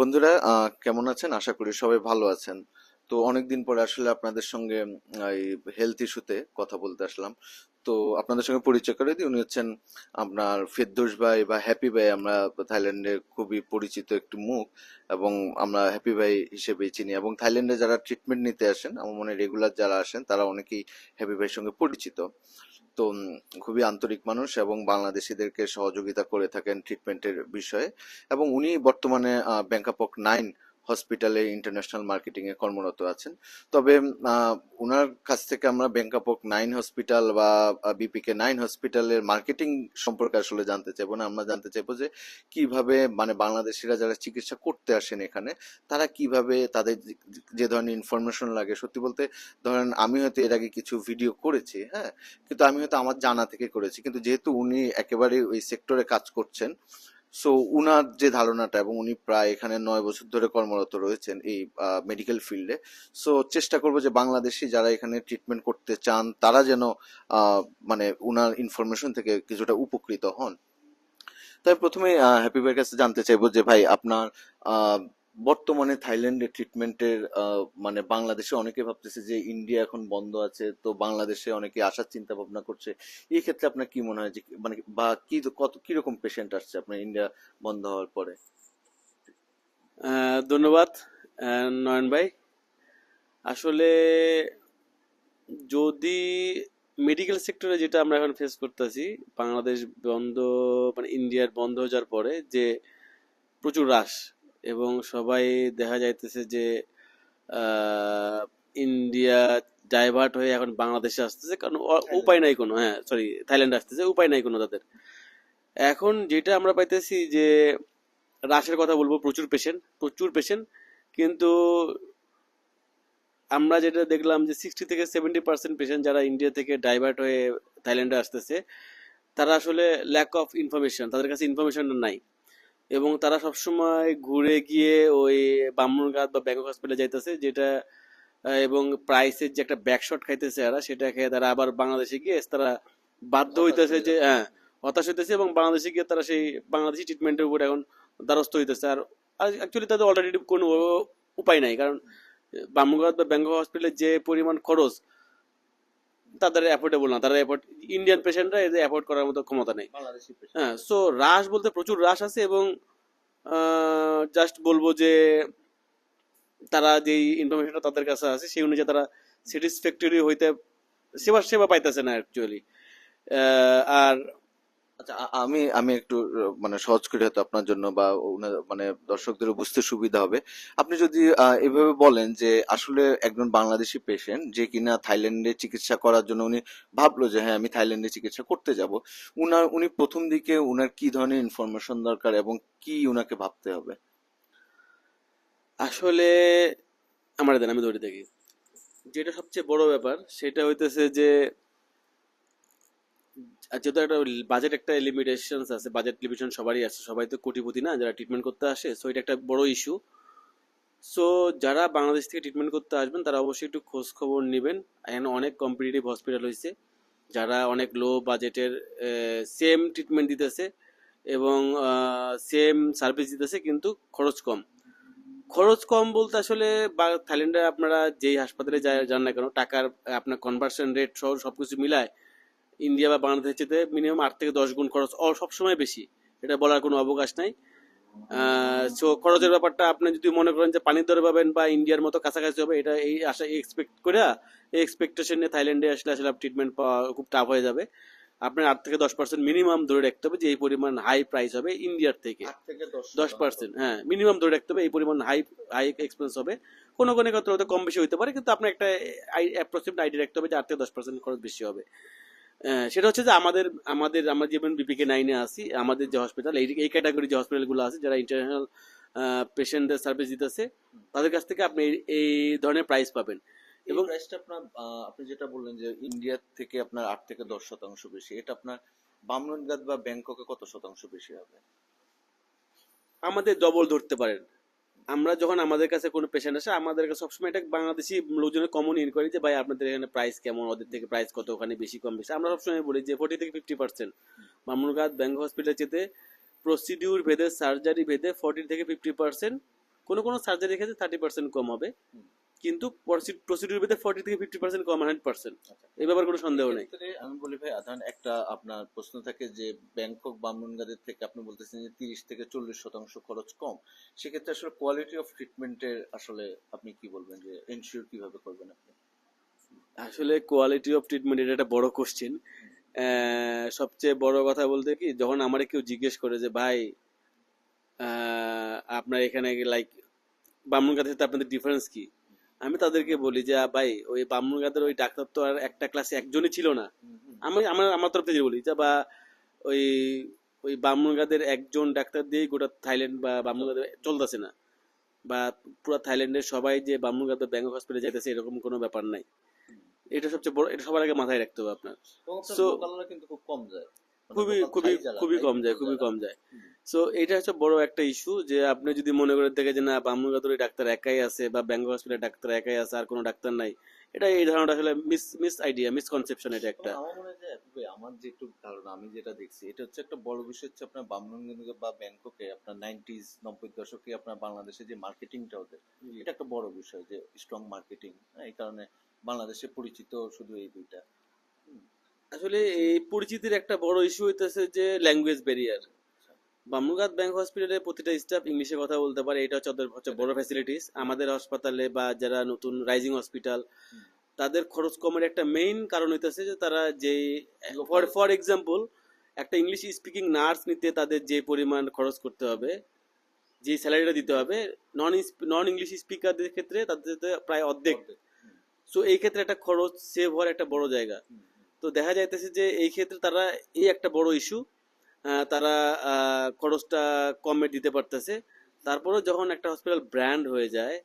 বন্ধুরা কেমন আছেন? আশা করি সবাই ভালো আছেন। তো অনেকদিন পরে আসলে আপনাদের সঙ্গে এই হেলথ ইস্যুতে কথা বলতে আসলাম। তো আপনাদের সঙ্গে পরিচয় করে দিই। উনি হচ্ছেন আপনার ফেরদৌস ভাই বা হ্যাপি ভাই। আমরা থাইল্যান্ডে খুবই পরিচিত একটি মুখ এবং আমরা হ্যাপি ভাই হিসেবেই চিনি। এবং থাইল্যান্ডে যারা ট্রিটমেন্ট নিতে আসেন, আমার মনে রেগুলার যারা আসেন, তারা অনেকেই হ্যাপি ভাইয়ের সঙ্গে পরিচিত। তো খুবই আন্তরিক মানুষ এবং বাংলাদেশিদেরকে সহযোগিতা করে থাকেন ট্রিটমেন্টের বিষয়ে এবং উনি বর্তমানে ব্যাংকাপক নাইন হসপিটালে ইন্টারন্যাশনাল মার্কেটিং এ কর্মরত আছেন। তবে ওনার কাছ থেকে আমরা ব্যাংককক নাইন হসপিটাল বা বিপিকে নাইন হসপিটালের মার্কেটিং সম্পর্কে আসলে জানতে চাইব না। আমরা জানতে চাইব যে, কীভাবে মানে বাংলাদেশিরা যারা চিকিৎসা করতে আসেন এখানে, তারা কীভাবে তাদের যে ধরনের ইনফরমেশন লাগে। সত্যি বলতে, ধরেন, আমি হয়তো এর আগে কিছু ভিডিও করেছি হ্যাঁ? কিন্তু আমি হয়তো আমার জানা থেকে করেছি। কিন্তু যেহেতু উনি একেবারে ওই সেক্টরে কাজ করছেন সো উনার যে ধারণাটা এবং উনি প্রায় এখানে নয় বছর ধরে কর্মরত রয়েছেন এই মেডিকেল ফিল্ডে সো চেষ্টা করব যে বাংলাদেশি যারা এখানে ট্রিটমেন্ট করতে চান, তারা যেন মানে উনার ইনফরমেশন থেকে কিছুটা উপকৃত হন। তাই প্রথমে হ্যাপি ভাইয়ের কাছে জানতে চাইব যে ভাই, আপনার বর্তমানে থাইল্যান্ডে ট্রিটমেন্টের মানে বাংলাদেশে অনেকে ভাবতেছে যে ইন্ডিয়া এখন বন্ধ আছে, তো বাংলাদেশে অনেকে আসার চিন্তা ভাবনা করছে। এই ক্ষেত্রে আপনার কি মনে হয় যে মানে বা কি, কত, কীরকম পেশেন্ট আসছে আপনার ইন্ডিয়া বন্ধ হওয়ার পরে? ধন্যবাদ নয়ন ভাই। আসলে যদি মেডিকেল সেক্টরে যেটা আমরা এখন ফেস করতেছি, বাংলাদেশ বন্ধ মানে ইন্ডিয়ার বন্ধ হয়ে যাওয়ার পরে যে প্রচুর রাশ এবং সবাই দেখা যাইতেছে যে ইন্ডিয়া ডাইভার্ট হয়ে এখন বাংলাদেশে আসতেছে। কারণ উপায় নাই কোনো হ্যাঁ সরি থাইল্যান্ড আসতেছে উপায় নাই কোনো তাদের। এখন যেটা আমরা পাইতেছি যে রাশের কথা বলব প্রচুর পেশেন্ট প্রচুর পেশেন্ট কিন্তু আমরা যেটা দেখলাম যে সিক্সটি থেকে সেভেন্টি পার্সেন্ট পেশেন্ট যারা ইন্ডিয়া থেকে ডাইভার্ট হয়ে থাইল্যান্ডে আসতেছে তারা আসলে ল্যাক অফ ইনফরমেশন তাদের কাছে ইনফরমেশন নাই। এবং তারা সবসময় ঘুরে গিয়ে ওই বামুনঘাট বা ব্যাংকক হসপিটালে যাইতেছে যেটা এবং প্রাইসের যে একটা ব্যাকশট খাইতেছে এরা সেটা খেয়ে তারা আবার বাংলাদেশে গিয়ে তারা বাধ্য হইতেছে যে হ্যাঁ হতাশ হইতেছে এবং বাংলাদেশে গিয়ে তারা সেই বাংলাদেশি ট্রিটমেন্টের উপর এখন দ্বারস্থ হইতেছে। আর অ্যাকচুয়ালি তাদের অলরেডি কোনো উপায় নাই কারণ বামুঘাট বা ব্যাংকক হসপিটালে যে পরিমাণ খরচ তাদের অ্যাফোর্ডেবল না। তারা অ্যাফোর্ড ইন্ডিয়ান পেশেন্টরা এদের অ্যাফোর্ড করার মতো ক্ষমতা নেই। হ্যাঁ সো হ্রাস বলতে প্রচুর রাশ আছে এবং জাস্ট বলব যে তারা যেই ইনফরমেশনটা তাদের কাছে আছে সেই অনুযায়ী তারা স্যাটিসফ্যাক্টরি হইতে সেবা সেবা পাইতেছে না অ্যাকচুয়ালি আর আচ্ছা আমি আমি একটু মানে সহজ করে হয়তো আপনার জন্য বা মানে দর্শকদেরও বুঝতে সুবিধা হবে। আপনি যদি এভাবে বলেন যে আসলে একজন বাংলাদেশি পেশেন্ট যে কিনা থাইল্যান্ডে চিকিৎসা করার জন্য উনি ভাবলো যে হ্যাঁ আমি থাইল্যান্ডে চিকিৎসা করতে যাব উনার উনি প্রথম দিকে উনার কি ধরনের ইনফরমেশন দরকার এবং কি উনাকে ভাবতে হবে? আসলে, আমার দেন, আমি ধরে দেখি। যেটা সবচেয়ে বড় ব্যাপার, সেটা হইতেছে যে যেহেতু একটা বাজেট একটা লিমিটেশন আছে বাজেট লিমিটেশন সবারই আছে, সবাই তো কোটিপতি না, যারা ট্রিটমেন্ট করতে আসে সো এটা একটা বড় ইস্যু সো যারা বাংলাদেশ থেকে ট্রিটমেন্ট করতে আসবেন, তারা অবশ্যই একটু খোঁজ খবর নেবেন। এখানে অনেক কম্পিটিটিভ হসপিটাল হয়েছে যারা অনেক লো বাজেটের সেম ট্রিটমেন্ট দিতেছে এবং সেম সার্ভিস দিতেছে, কিন্তু খরচ কম। খরচ কম বলতে আসলে বা- থাইল্যান্ডে আপনারা যেই হাসপাতালে যান না কেন, টাকার, আপনার কনভার্সন রেট সহ সবকিছু মিলায় ইন্ডিয়া বা বাংলাদেশের চেয়ে মিনিমাম আট থেকে দশ গুণ খরচ অ সবসময় বেশি। এটা বলার কোনো অবকাশ নাই। সো খরচের ব্যাপারটা আপনি যদি মনে করেন যে পানির দরে পাবেন বা ইন্ডিয়ার মতো কাছাকাছি হবে এটা এই আশা এক্সপেক্ট করে এই এক্সপেকটেশন নিয়ে থাইল্যান্ডে আসলে আসলে ট্রিটমেন্ট পাওয়া খুব টাফ হয়ে যাবে। আপনার আট থেকে দশ পার্সেন্ট মিনিমাম ধরে রাখতে হবে যে এই পরিমাণ হাই প্রাইস হবে ইন্ডিয়ার থেকে। দশ পার্সেন্ট হ্যাঁ মিনিমাম ধরে রাখতে হবে এই পরিমাণ হাই হাই এক্সপেন্স হবে। কোনো কোনো ক্ষেত্রে হয়তো কম বেশি হতে পারে কিন্তু আপনার একটা অ্যাপ্রক্সিমেট আইডি রাখতে হবে যে আট থেকে দশ পার্সেন্ট খরচ বেশি হবে। সেটা হচ্ছে যে আমাদের আমাদের আমরা যেমন বিপিকে নাইনে আছি আমাদের যে হসপিটাল এই এই ক্যাটাগরি যে হসপিটালগুলো আছে যারা ইন্টারন্যাশনাল পেশেন্টদের সার্ভিস দিতেছে তাদের কাছ থেকে আপনি এই- ধরনের প্রাইস পাবেন। এবং এবং প্রাইসটা আপনার আপনি যেটা বললেন যে ইন্ডিয়া থেকে আপনার আট থেকে দশ শতাংশ বেশি এটা আপনার বামনগাদ বা ব্যাংককে কত শতাংশ বেশি হবে? আমাদের ডবল ধরতে পারেন। আমরা যখন আমাদের কাছে কোনো পেশেন্ট আসে, আমাদের কাছে সবসময় এটা বাংলাদেশি লোকজনের কমন ইনকোয়ারি যে, ভাই, আপনাদের এখানে প্রাইস কেমন? ওদের থেকে প্রাইস কত? ওখানে বেশি, কম, বেশি? আমরা সবসময় বলি যে ফোর্টি থেকে ফিফটি পার্সেন্ট মামুনঘাট ব্যাংক হসপিটাল যেতে প্রসিডিউর ভেদে সার্জারি ভেদে ফোর্টি থেকে ফিফটি পার্সেন্ট কোনো কোনো সার্জারি ক্ষেত্রে থার্টি পার্সেন্ট কম হবে। কিন্তু প্রসিডিউর ভিতরে ফর্টি থেকে ফিফটি পার্সেন্ট কম হান্ড্রেড পার্সেন্ট আচ্ছা। এই ব্যাপারে কোনো সন্দেহ নেই। আমি বলি ভাই ধরেন একটা আপনার প্রশ্ন থাকে যে ব্যাংকক বামনগাদের থেকে আপনি বলতেছেন যে তিরিশ থেকে চল্লিশ শতাংশ খরচ কম। সেক্ষেত্রে আসলে কোয়ালিটি অফ ট্রিটমেন্টের আসলে আপনি কি বলবেন যে এনশিওর কীভাবে করবেন আপনি? আসলে কোয়ালিটি অফ ট্রিটমেন্ট এটা একটা বড় কোশ্চেন সবচেয়ে বড় কথা বলতে কি যখন আমার কেউ জিজ্ঞেস করে যে ভাই আপনার এখানে লাইক বামুনগাতের সাথে আপনাদের ডিফারেন্স কি? আমি তাদেরকে বলি যে ভাই ওই বামুনগাতের ওই ডাক্তার তো আর একটা ক্লাসে একজনই ছিল না। আমি আমার আমার তরফ থেকে বলি যে বা ওই ওই বামুনগাদের একজন ডাক্তার দিয়েই গোটা থাইল্যান্ড বা বামুনগাদের চলতেছে না। বা পুরো থাইল্যান্ডের সবাই যে বামুনগাদ বা ব্যাংকক হসপিটালে যাইতেছে এরকম কোনো ব্যাপার নাই। এটা সবচেয়ে বড় এটা সবার আগে মাথায় রাখতে হবে আপনার। লোকালরা কিন্তু খুব কম যায়। খুবই খুবই খুবই কম যায় খুবই কম যায়। সো এটা হচ্ছে বড় একটা ইস্যু যে আপনি যদি মনে করে দেখে যে না বামুনগাদুরি ডাক্তার একাই আছে বা ব্যাঙ্গল হসপিটালে ডাক্তার একাই আছে আর কোনো ডাক্তার নাই এটা এই ধারণাটা আসলে মিস মিস আইডিয়া মিসকনসেপশন এটা একটা। আমার মনে হয় যে আমার যেটুকু ধারণা আমি যেটা দেখছি এটা হচ্ছে একটা বড় বিষয় হচ্ছে আপনার বামনগঞ্জ বা ব্যাংককে আপনার নাইনটিজ নব্বই দশকে আপনার বাংলাদেশে যে মার্কেটিংটা ওদের এটা একটা বড় বিষয় যে স্ট্রং মার্কেটিং এই কারণে বাংলাদেশে পরিচিত শুধু এই দুইটা। আসলে এই পরিচিতির একটা বড় ইস্যু হইতেছে যে ল্যাঙ্গুয়েজ ব্যারিয়ার বামুনগাদ ব্যাংক হসপিটালে প্রতিটা স্টাফ ইংলিশে কথা বলতে পারে এটা হচ্ছে ওদের হচ্ছে বড় ফ্যাসিলিটিস আমাদের হাসপাতালে বা যারা নতুন রাইজিং হসপিটাল তাদের খরচ কমের একটা মেইন কারণ হইতেছে যে তারা যে ফর ফর এক্সাম্পল একটা ইংলিশ স্পিকিং নার্স নিতে তাদের যে পরিমাণ খরচ করতে হবে যে স্যালারিটা দিতে হবে নন নন ইংলিশ স্পিকারদের ক্ষেত্রে তাদের প্রায় অর্ধেক। সো এই ক্ষেত্রে একটা খরচ সেভ হওয়ার একটা বড় জায়গা। তো দেখা যাইতেছে যে এই ক্ষেত্রে তারা এই একটা বড় ইস্যু তারা খরচটা কমে দিতে পারতেছে। তারপরে যখন একটা হসপিটাল ব্র্যান্ড হয়ে যায়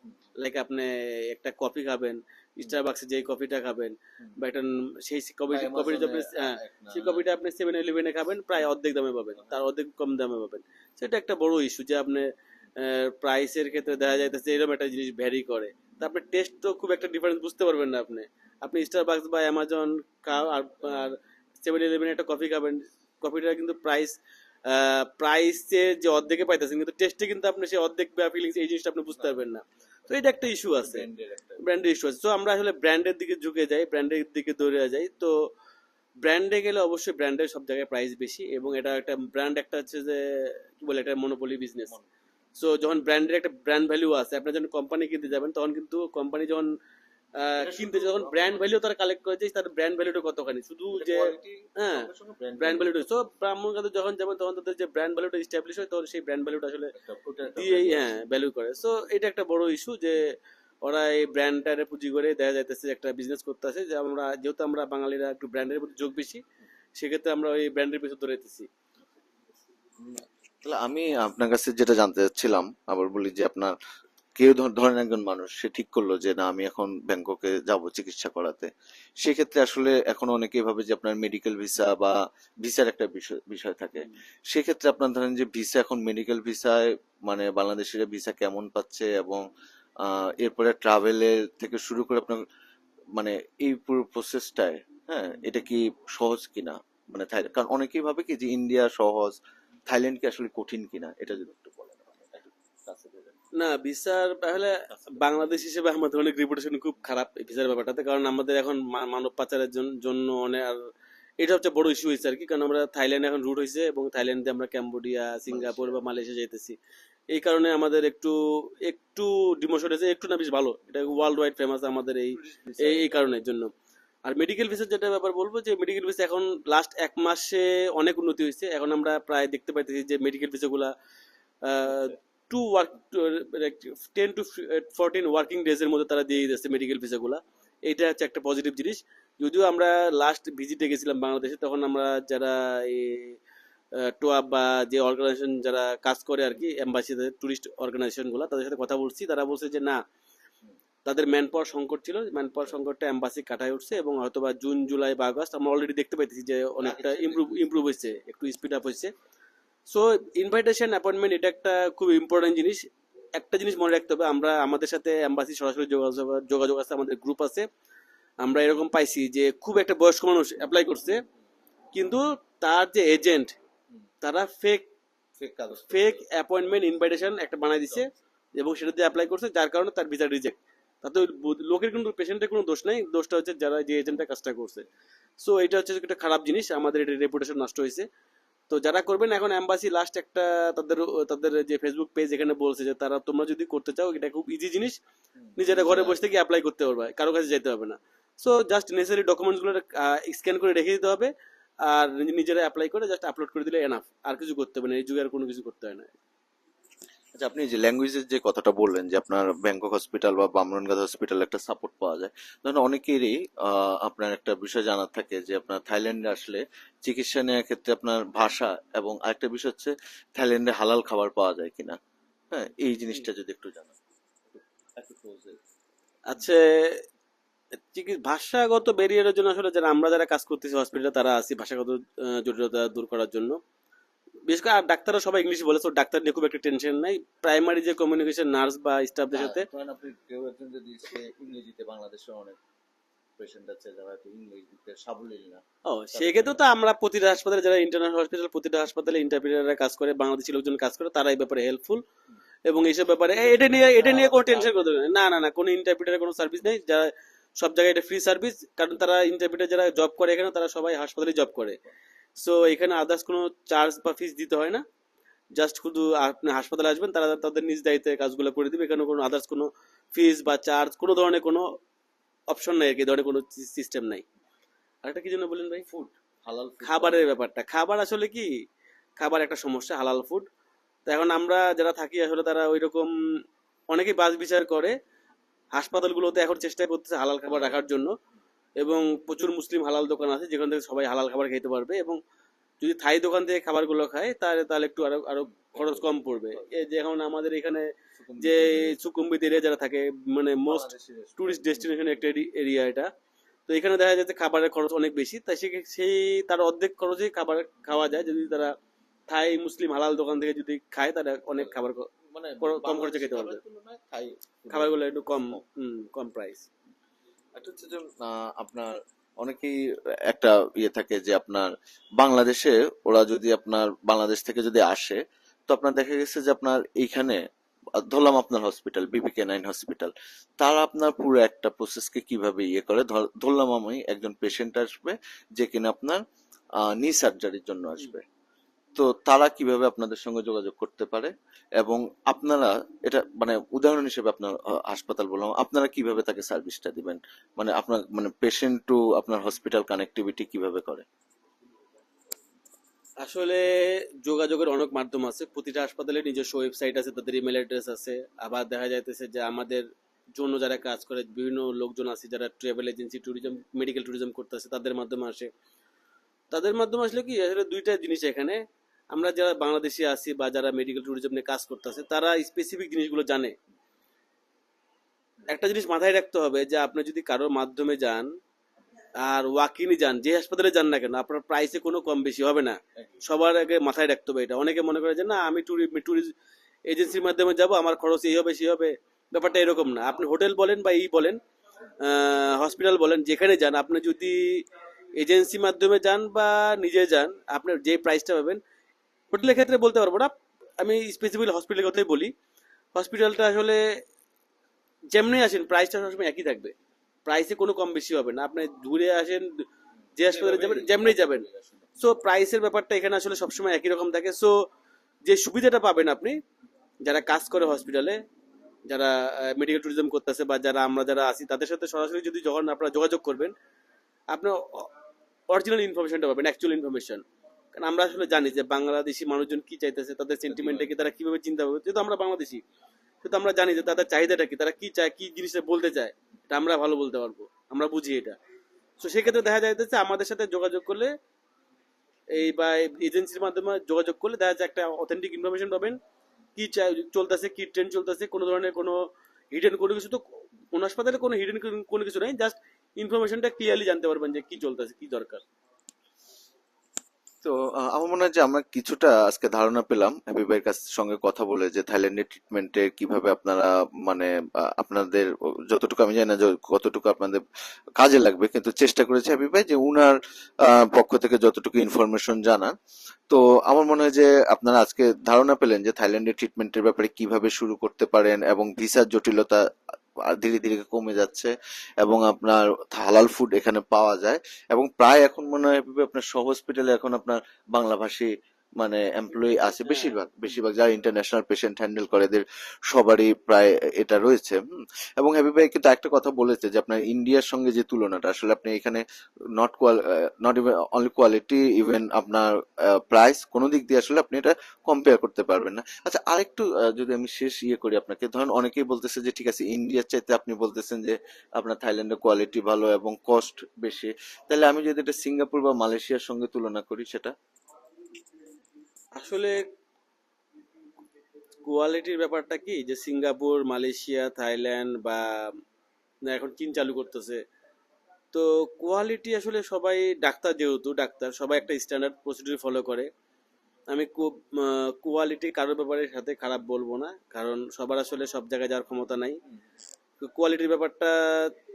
লাইক আপনি একটা কফি খাবেন স্টারবাক্সে যে কফিটা খাবেন বা একটা সেই কফি কফিটা আপনি হ্যাঁ, সেই কফিটা আপনি সেভেন ইলেভেনে খাবেন প্রায় অর্ধেক দামে পাবেন তার অর্ধেক কম দামে পাবেন। সেটা একটা বড় ইস্যু যে আপনি প্রাইসের ক্ষেত্রে দেখা যাইতেছে এরকম একটা জিনিস ভ্যারি করে। তারপরে টেস্ট তো খুব একটা ডিফারেন্স বুঝতে পারবেন না আপনি। আপনি স্টারবাক্স বা অ্যামাজন আর আর সেভেন ইলেভেন একটা কফি খাবেন। কফিটা কিন্তু প্রাইস প্রাইসে যে অর্ধেকে পাইতেছেন কিন্তু টেস্টে কিন্তু আপনি সেই অর্ধেক বা ফিলিংস এই জিনিসটা আপনি বুঝতে পারবেন না। তো এটা একটা ইস্যু আছে। ব্র্যান্ডের ইস্যু আছে। তো আমরা আসলে ব্র্যান্ডের দিকে ঝুঁকে যাই ব্র্যান্ডের দিকে দৌড়ে যাই। তো ব্র্যান্ডে গেলে অবশ্যই ব্র্যান্ডের সব জায়গায় প্রাইস বেশি এবং এটা একটা ব্র্যান্ড একটা হচ্ছে যে কি বলে এটা মনোপলি বিজনেস সো যখন ব্র্যান্ডের একটা ব্র্যান্ড ভ্যালু আছে আপনি যখন কোম্পানি কিনতে যাবেন তখন কিন্তু কোম্পানি যখন কিনতে যখন ব্র্যান্ড ভ্যালু তারা কালেক্ট করে যে তার ব্র্যান্ড ভ্যালুটা কতখানি? শুধু যে হ্যাঁ, ব্র্যান্ড ভ্যালুটা সো ব্রাহ্মণগাতে যখন যাবেন তখন তাদের যে ব্র্যান্ড ভ্যালুটা এস্টাবলিশ হয় তখন সেই ব্র্যান্ড ভ্যালুটা আসলে দিয়েই হ্যাঁ ভ্যালু করে। সো এটা একটা বড় ইস্যু যে ওরা এই ব্র্যান্ডটারে পুঁজি করে দেখা যাইতেছে একটা বিজনেস করতে আছে যে আমরা যেহেতু আমরা বাঙালিরা একটু ব্র্যান্ডের প্রতি যোগ বেশি সেক্ষেত্রে আমরা ওই ব্র্যান্ডের পিছনে দৌড়াইতেছি। তাহলে আমি আপনার কাছে যেটা জানতে চাচ্ছিলাম আবার বলি যে আপনার কেউ ধরেন একজন মানুষ সে ঠিক করল যে না আমি এখন ব্যাংককে যাব চিকিৎসা করাতে। সেক্ষেত্রে আসলে এখন অনেকেই ভাবে যে আপনার মেডিকেল ভিসা বা ভিসার একটা বিষয় বিষয় থাকে। সেক্ষেত্রে আপনার ধরেন যে ভিসা এখন মেডিকেল ভিসায় মানে বাংলাদেশের ভিসা কেমন পাচ্ছে এবং আহ, এরপরে ট্রাভেলের থেকে শুরু করে আপনার মানে এই পুরো প্রসেসটায় হ্যাঁ এটা কি সহজ কিনা? মানে থাইল্যান্ড কারণ অনেকেই ভাবে কি যে ইন্ডিয়া সহজ থাইল্যান্ড কি আসলে কঠিন কিনা? এটা যদি একটু বলেন। না ভিসার তাহলে বাংলাদেশ হিসেবে আমাদের অনেক রিপুটেশন খুব খারাপ ভিসার ব্যাপারটাতে কারণ আমাদের এখন মানব পাচারের জন্য অনেক আর এটা হচ্ছে বড় ইস্যু হয়েছে আর কি কারণ আমরা থাইল্যান্ড এখন রুট হয়েছে এবং থাইল্যান্ডে আমরা ক্যাম্বোডিয়া সিঙ্গাপুর বা মালয়েশিয়া যেতেছি এই কারণে আমাদের একটু একটু ডিমোশন হয়েছে একটু না বেশ ভালো। এটা ওয়ার্ল্ড ওয়াইড ফেমাস আমাদের এই এই এই কারণের জন্য। আর মেডিকেল ভিসার যেটা ব্যাপার বলব যে মেডিকেল ভিসা এখন লাস্ট এক মাসে অনেক উন্নতি হয়েছে। এখন আমরা প্রায় দেখতে পাইতেছি যে medical ভিসাগুলা to work ten to fourteen working days এর মধ্যে তারা দিয়ে দিচ্ছে মেডিকেল ভিসাগুলা এইটা হচ্ছে একটা পজিটিভ জিনিস। যদিও আমরা লাস্ট ভিজিটে গেছিলাম বাংলাদেশে তখন আমরা যারা এই টোয়া বা যে অর্গানাইজেশন যারা কাজ করে আর কি এম্বাসিতে টুরিস্ট অর্গানাইজেশনগুলো তাদের সাথে কথা বলছি। তারা বলছে যে না তাদের ম্যান পাওয়ার সংকট ছিল। ম্যান পাওয়ার সংকটটা এম্বাসি কাটায় উঠছে এবং হয়তো বা জুন জুলাই বা আগস্ট আমরা অলরেডি দেখতে পাইতেছি যে অনেকটা ইমপ্রুভ ইমপ্রুভ হয়েছে একটু স্পিড আপ হয়েছে সো ইনভাইটেশন অ্যাপয়েন্টমেন্ট এটা একটা খুব ইম্পর্টেন্ট জিনিস। একটা জিনিস মনে রাখতে হবে আমরা আমাদের সাথে এম্বাসি সরাসরি যোগাযোগ যোগাযোগ আছে আমাদের গ্রুপ আছে। আমরা এরকম পাইছি যে খুব একটা বয়স্ক মানুষ অ্যাপ্লাই করছে কিন্তু তার যে এজেন্ট তারা ফেক ফেক অ্যাপয়েন্টমেন্ট ইনভাইটেশন একটা বানাই দিছে এবং সেটা দিয়ে অ্যাপ্লাই করছে যার কারণে তার ভিসা রিজেক্ট তাতে লোকের কিন্তু পেশেন্টের কোনো দোষ নেই দোষটা হচ্ছে যারা যে এজেন্টটা কাজটা করছে। সো এটা হচ্ছে একটা খারাপ জিনিস আমাদের এটা রেপুটেশন নষ্ট হয়েছে। তো যারা করবেন এখন অ্যাম্বাসি লাস্ট একটা তাদের তাদের যে ফেসবুক পেজ এখানে বলছে যে তারা তোমরা যদি করতে চাও এটা খুব ইজি জিনিস। নিজেরা ঘরে বসে থেকে অ্যাপ্লাই করতে পারবে কারও কাছে যেতে হবে না। সো জাস্ট নেসেসারি ডকুমেন্টসগুলো স্ক্যান করে রেখে দিতে হবে। আর নিজেরা অ্যাপ্লাই করে জাস্ট আপলোড করে দিলে এনাফ আর কিছু করতে হবে না এই যুগে আর কোনো কিছু করতে হয় না। আচ্ছা আপনি যে ল্যাঙ্গুয়েজের যে কথাটা বললেন যে আপনার ব্যাংকক হসপিটাল বা বামরনগাঁদ হসপিটাল একটা সাপোর্ট পাওয়া যায় ধরুন অনেকেরই আপনার একটা বিষয় জানার থাকে যে আপনার থাইল্যান্ডে আসলে চিকিৎসা নেওয়ার ক্ষেত্রে আপনার ভাষা এবং আরেকটা বিষয় হচ্ছে থাইল্যান্ডে হালাল খাবার পাওয়া যায় কিনা। হ্যাঁ এই জিনিসটা যদি একটু জানান। আচ্ছা চিকিৎসা ভাষাগত ব্যারিয়ারের জন্য আসলে যারা আমরা যারা কাজ করতেছি হসপিটালে তারা আছি ভাষাগত জটিলতা দূর করার জন্য। বিশেষ করে ডাক্তাররা সবাই ইংলিশ বলে তো ডাক্তার নিয়ে খুব একটা টেনশন নাই। প্রাইমারি যে কমিউনিকেশন নার্স বা স্টাফদের সাথে হ্যাঁ, আপনি কেউ একজন যদি ইংরেজিতে বাংলাদেশে অনেক পেশেন্ট আছে যারা ইংরেজিতে সাবলীল না। ও সেক্ষেত্রে তো আমরা প্রতিটা হাসপাতালে যারা ইন্টারন্যাশনাল হসপিটাল প্রতিটা হাসপাতালে ইন্টারপ্রিটাররা কাজ করে বাংলাদেশি লোকজন কাজ করে তারা এই ব্যাপারে হেল্পফুল এবং এইসব ব্যাপারে এটা নিয়ে এটা নিয়ে কোনো টেনশন করতে হবে না। না না না কোনো ইন্টারপ্রিটারের কোনো সার্ভিস নেই। যারা সব জায়গায় এটা ফ্রি সার্ভিস কারণ তারা ইন্টারপ্রিটার যারা জব করে এখানে তারা সবাই হাসপাতালে জব করে। সো এখানে আদার্স কোনো চার্জ বা ফিস দিতে হয় না। জাস্ট শুধু আপনি হাসপাতালে আসবেন তারা তাদের নিজ দায়িত্বে কাজগুলো করে দিবে। এখানে কোনো আদার্স কোনো ফিস বা চার্জ কোনো ধরনের কোনো অপশন নাই আর কি ধরনের কোনো সিস্টেম নাই। আরেকটা কি জন্য বলেন ভাই? ফুড হালাল খাবারের ব্যাপারটা। খাবার আসলে কি? খাবার একটা সমস্যা হালাল ফুড তো এখন আমরা যারা থাকি আসলে তারা ওই রকম অনেকেই বাস বিচার করে। হাসপাতালগুলোতে এখন চেষ্টা করতেছে হালাল খাবার রাখার জন্য। এবং প্রচুর মুসলিম হালাল দোকান আছে যেখান থেকে সবাই হালাল খাবার খেতে পারবে এবং যদি থাই দোকান থেকে খাবারগুলো খায় তাহলে তাহলে একটু আরও আরও খরচ কম পড়বে। এই যে এখন আমাদের এখানে যে সুকুম্বিত এরিয়া যারা থাকে মানে মোস্ট টুরিস্ট ডেস্টিনেশন একটা এরিয়া এটা। তো এখানে দেখা যাচ্ছে খাবারের খরচ অনেক বেশি তাই সে সেই তার অর্ধেক খরচেই খাবার খাওয়া যায়। যদি তারা থাই মুসলিম হালাল দোকান থেকে যদি খায় তারা অনেক খাবার মানে কম- খরচে খেতে পারবে। খাবারগুলো একটু কম কম। প্রাইস একটা হচ্ছে যে আপনার অনেকেই একটা ইয়ে থাকে যে, আপনার বাংলাদেশে ওরা যদি আপনার বাংলাদেশ থেকে যদি আসে, তো আপনার দেখা গেছে যে, আপনার এইখানে, ধরলাম আপনার হসপিটাল বিপিকে নাইন হসপিটাল তারা আপনার পুরো একটা প্রসেসকে কীভাবে ইয়ে করে, ধর- ধরলাম আমি একজন পেশেন্ট আসবে, যে কিনা আপনার নি সার্জারির জন্য আসবে। তো তারা কীভাবে আপনাদের সঙ্গে যোগাযোগ করতে পারে? এবং আপনারা এটা মানে উদাহরণ হিসেবে আপনার হাসপাতাল বললাম, আপনারা কীভাবে তাকে সার্ভিসটা দিবেন? মানে আপনার মানে পেশেন্ট টু আপনার হসপিটাল কানেক্টিভিটি কীভাবে করে? আসলে যোগাযোগের অনেক মাধ্যম আছে। প্রতিটা হাসপাতালে নিজস্ব ওয়েবসাইট আছে, তাদের ইমেল অ্যাড্রেস আছে। আবার দেখা যাইতেছে যে আমাদের জন্য যারা কাজ করে, বিভিন্ন লোকজন আছে যারা travel agency tourism medical tourism করতেছে, তাদের মাধ্যমে আসে। তাদের মাধ্যমে আসলে কি, আসলে দুইটা জিনিস এখানে। আমরা যারা বাংলাদেশে আছি বা যারা মেডিকেল ট্যুরিজম নিয়ে কাজ করতেছে তারা স্পেসিফিক জিনিসগুলো জানে। একটা জিনিস মাথায় রাখতে হবে যে আপনি যদি কারোর মাধ্যমে যান আর ওয়াকিনি যান যে হাসপাতালে যান না কেন আপনার প্রাইসে কোনো কম বেশি হবে না। সবার আগে মাথায় রাখতে হবে এটা। অনেকে মনে করে যে না আমি ট্যুরিস্ট এজেন্সির মাধ্যমে যাব আমার খরচ এই হবে সেই হবে। ব্যাপারটা এরকম না। আপনি হোটেল বলেন বা এই বলেন হসপিটাল বলেন যেখানে যান আপনি যদি এজেন্সি মাধ্যমে যান বা নিজে যান আপনার যে প্রাইসটা পাবেন হোটেলের ক্ষেত্রে বলতে পারব না। আমি স্পেসিফিক হসপিটালের কথাই বলি। হসপিটালটা আসলে যেমনি আসেন প্রাইসটা সবসময় একই থাকবে। প্রাইসে কোনো কম বেশি হবে না। আপনি ঘুরে আসেন, যে হাসপাতালে যাবেন যেমনি যাবেন। সো প্রাইসের ব্যাপারটা এখানে আসলে সবসময় একই রকম থাকে। সো যে সুবিধাটা পাবেন আপনি, যারা কাজ করে হসপিটালে যারা মেডিকেল ট্যুরিজম করতেছে বা যারা আমরা যারা আছি, তাদের সাথে সরাসরি যদি যখন আপনারা যোগাযোগ করবেন আপনার অরিজিনাল ইনফরমেশনটা পাবেন অ্যাকচুয়াল ইনফরমেশন কারণ আমরা আসলে জানি যে বাংলাদেশি মানুষজন কি চাইতেছে তাদের সেন্টিমেন্টটা কি তারা কীভাবে চিন্তা করবে যেহেতু আমরা বাংলাদেশি কিন্তু আমরা জানি যে তাদের চাহিদাটা কি তারা কি চায় কি জিনিসটা বলতে চায় এটা আমরা ভালো বলতে পারব আমরা বুঝি এটা। তো সেক্ষেত্রে দেখা যাইতেছে আমাদের সাথে যোগাযোগ করলে এই বা এজেন্সির মাধ্যমে যোগাযোগ করলে দেখা যাচ্ছে একটা অথেন্টিক ইনফরমেশন পাবেন কি চাই চলতেছে কি ট্রেন চলতেছে কোনো ধরনের কোনো হিডেন কোনো কিছু তো কোন হাসপাতালে কোনো হিডেন কোনো কিছু নেই জাস্ট ইনফরমেশনটা ক্লিয়ারলি জানতে পারবেন যে কি চলতেছে কি দরকার। তো আমার মনে হয় যে আমরা কিছুটা আজকে ধারণা পেলাম হ্যাপি ভাইয়ের কাছ সঙ্গে কথা বলে যে থাইল্যান্ডের ট্রিটমেন্টে কীভাবে আপনারা মানে আপনাদের যতটুকু আমি জানি না কতটুকু আপনাদের কাজে লাগবে, কিন্তু চেষ্টা করেছে হ্যাপি ভাই যে উনার পক্ষ থেকে যতটুকু ইনফরমেশন জানা তো আমার মনে হয় যে আপনারা আজকে ধারণা পেলেন যে থাইল্যান্ডের ট্রিটমেন্টের ব্যাপারে কীভাবে শুরু করতে পারেন এবং ভিসার জটিলতা ধীরে ধীরে কমে যাচ্ছে এবং আপনার হালাল ফুড এখানে পাওয়া যায় এবং প্রায় এখন মনে হয় আপনার সব হসপিটালে এখন আপনার বাংলাভাষী মানে এমপ্লয়ি আছে। বেশিরভাগ বেশিরভাগ যারা ইন্টারন্যাশনাল পেশেন্ট হ্যান্ডেল করে এদের সবারই প্রায় এটা রয়েছে। এবং হ্যাপি ভাই কিন্তু একটা কথা বলেছে যে আপনার ইন্ডিয়ার সঙ্গে যে তুলনাটা আসলে আপনি এখানে not not even only quality even আপনার প্রাইস কোনো দিক দিয়ে আসলে আপনি এটা কম্পেয়ার করতে পারবেন না আচ্ছা আরেকটু যদি আমি শেষ ইয়ে করি আপনাকে ধরেন অনেকেই বলতেছে যে ঠিক আছে ইন্ডিয়ার চাইতে আপনি বলতেছেন যে আপনার থাইল্যান্ডের কোয়ালিটি ভালো এবং কস্ট বেশি তাহলে আমি যদি এটা সিঙ্গাপুর বা মালয়েশিয়ার সঙ্গে তুলনা করি সেটা আসলে কোয়ালিটির ব্যাপারটা কি? যে সিঙ্গাপুর মালয়েশিয়া থাইল্যান্ড বা এখন চীন চালু করতেছে। তো কোয়ালিটি আসলে সবাই ডাক্তার যেহেতু ডাক্তার সবাই একটা স্ট্যান্ডার্ড প্রসিডিউর ফলো করে। আমি কোয়ালিটি কারোর ব্যাপারে সাথে খারাপ বলব না কারণ সবার আসলে সব জায়গায় যাওয়ার ক্ষমতা নাই। কোয়ালিটির ব্যাপারটা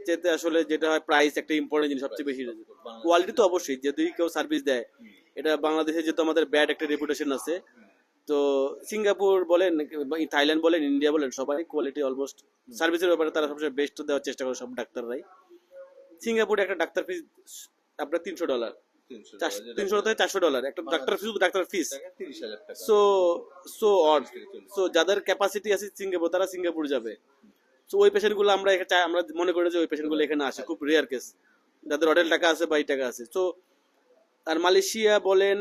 চেতে আসলে যেটা হয় প্রাইস একটা ইম্পর্টেন্ট জিনিস সবচেয়ে বেশি। কোয়ালিটি তো অবশ্যই যদি কেউ সার্ভিস দেয় এটা বাংলাদেশে যেহেতু আমাদের ব্যাড একটা রেপুটেশন আছে তো সিঙ্গাপুর বলেন থাইল্যান্ড বলেন ইন্ডিয়া বলেন সবাই কোয়ালিটি অলমোস্ট সার্ভিসের ব্যাপারে তারা সবসময় বেস্ট দেওয়ার চেষ্টা করে সব ডাক্তাররাই। সিঙ্গাপুরে একটা ডাক্তার ফিস আপনার তিনশো ডলার তিনশো থেকে চারশো ডলার একটা doctor fees doctor fees so so odd so যাদের ক্যাপাসিটি আছে সিঙ্গাপুর তারা সিঙ্গাপুর যাবে। সো ওই পেশেন্টগুলো আমরা আমরা মনে করি যে ওই পেশেন্টগুলো এখানে আসে। খুব রেয়ার কেস যাদের হোটেল টাকা আছে বা এই টাকা আছে। সো আর মালয়েশিয়া বলেন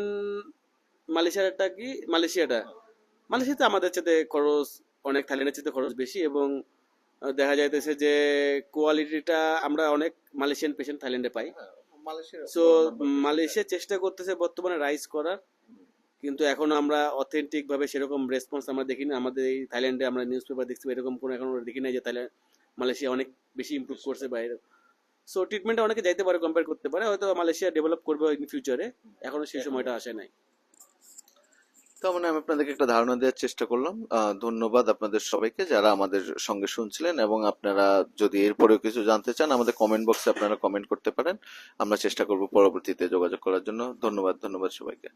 মালয়েশিয়াটা কি? মালয়েশিয়াটা। মালয়েশিয়াতে আমাদের চেয়ে খরচ অনেক থাইল্যান্ডের চেয়ে খরচ বেশি এবং দেখা যাইতেছে যে কোয়ালিটিটা আমরা অনেক মালয়েশিয়ান পেশেন্ট থাইল্যান্ডে পাই। সো মালয়েশিয়া চেষ্টা করতেছে বর্তমানে রাইজ করার। কিন্তু এখনও আমরা অথেন্টিক ভাবে সেরকম রেসপন্স আমরা দেখিনি। আমাদের এই থাইল্যান্ডে আমরা নিউজ পেপার দেখছি এরকম কোনো এখনও দেখি নাই যে থাইল্যান্ড মালয়েশিয়া অনেক বেশি ইম্প্রুভ করছে বাইরে সো ট্রিটমেন্টে অনেকে যাইতে পারে কম্পেয়ার করতে পারে, হয়তো মালয়েশিয়া ডেভেলপ করবে ইন ফিউচারে এখনও সেই সময়টা আসে নাই। তার মানে আমি আপনাদেরকে একটা ধারণা দেওয়ার চেষ্টা করলাম। ধন্যবাদ আপনাদের সবাইকে যারা আমাদের সঙ্গে শুনছিলেন এবং আপনারা যদি এরপরেও কিছু জানতে চান, আমাদের কমেন্ট বক্সে আপনারা কমেন্ট করতে পারেন। আমরা চেষ্টা করব পরবর্তীতে যোগাযোগ করার জন্য। ধন্যবাদ ধন্যবাদ সবাইকে।